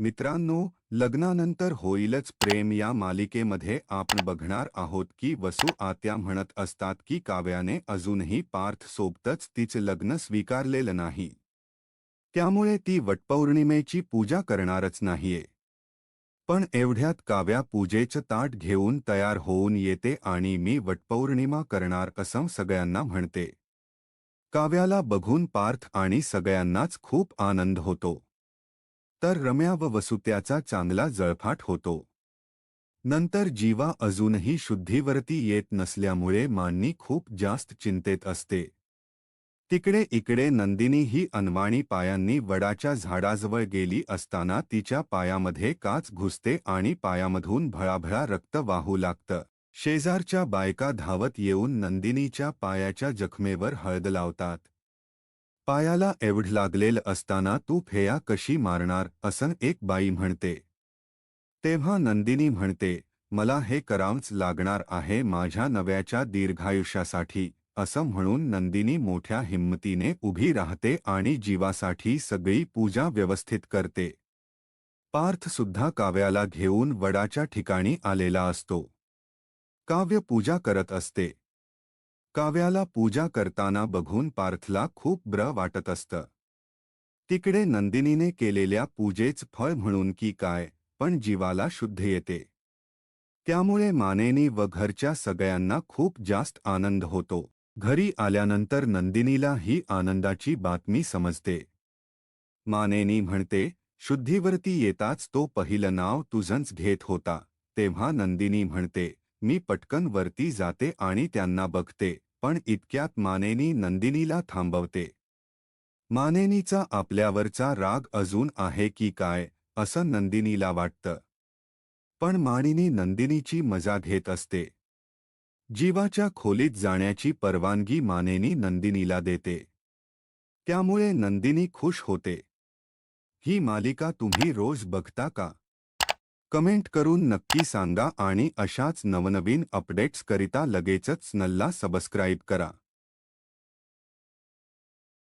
मित्रांनो लग्नानंतर होईलच प्रेम या मालिकेमध्ये आपण बघणार आहोत की वसू आत्या म्हणत असतात की काव्याने अजूनही पार्थ सोबतच तिचं लग्न स्वीकारलेलं नाही. त्यामुळे ती वटपौर्णिमेची पूजा करणारच नाहीये. पण एवढ्यात काव्या पूजेचं ताट घेऊन तयार होऊन येते आणि मी वटपौर्णिमा करणार असं सगळ्यांना म्हणते. काव्याला बघून पार्थ आणि सगळ्यांनाच खूप आनंद होतो. तर रम्या व वसुत्याचा चांगला जळफाट होतो. नंतर जीवा अजूनही शुद्धीवरती येत नसल्यामुळे मान्नी खूप जास्त चिंतेत असते. तिकडे इकडे नंदिनी ही अनवाणी पायांनी वडाच्या झाडाजवळ गेली असताना तिच्या पायामध्ये काच घुसते आणि पायामधून भळाभळा रक्त वाहू लागतं. शेजारच्या बायका धावत येऊन नंदिनीच्या पायाच्या जखमेवर हळद लावतात. पायाला एवढ लागलेलं असताना तू फेया कशी मारणार? असं एक बाई म्हणते. तेव्हा नंदिनी म्हणते मला हे करावंच लागणार आहे माझ्या नव्याच्या दीर्घायुष्यासाठी असं म्हणून नंदिनी मोठ्या हिंमतीने उभी राहते आणि जीवासाठी सगळी पूजा व्यवस्थित करते. पार्थ सुद्धा काव्याला घेऊन वडाच्या ठिकाणी आलेला असतो. काव्य पूजा करत असते. काव्याला पूजा करताना बघून पार्थला खूप ब्र वाटत असतं. तिकडे नंदिनीने केलेल्या पूजेच फळ म्हणून की काय पण जीवाला शुद्ध येते. त्यामुळे मानेनी व घरच्या सगळ्यांना खूप जास्त आनंद होतो. घरी आल्यानंतर नंदिनीला ही आनंदाची बातमी समजते. मानेनी म्हणते शुद्धीवरती येताच तो पहिलं नाव तुझंच घेत होता. तेव्हा नंदिनी म्हणते मी पटकन वरती जाते आणि त्यांना बघते. पण इतक्यात मानेनी नंदिनीला थांबवते. मानेनीचा आपल्यावरचा राग अजून आहे की काय असं नंदिनीला वाटतं. पण मानिनी नंदिनीची मजा घेत असते. जीवाच्या खोलीत जाण्याची परवानगी मानेनी नंदिनीला देते. त्यामुळे नंदिनी खुश होते. ही मालिका तुम्ही रोज बघता का? कमेंट करून नक्की सांगा आणि अशाच नवनवीन अपडेट्स करिता लगेचच नल्ला सबस्क्राईब करा.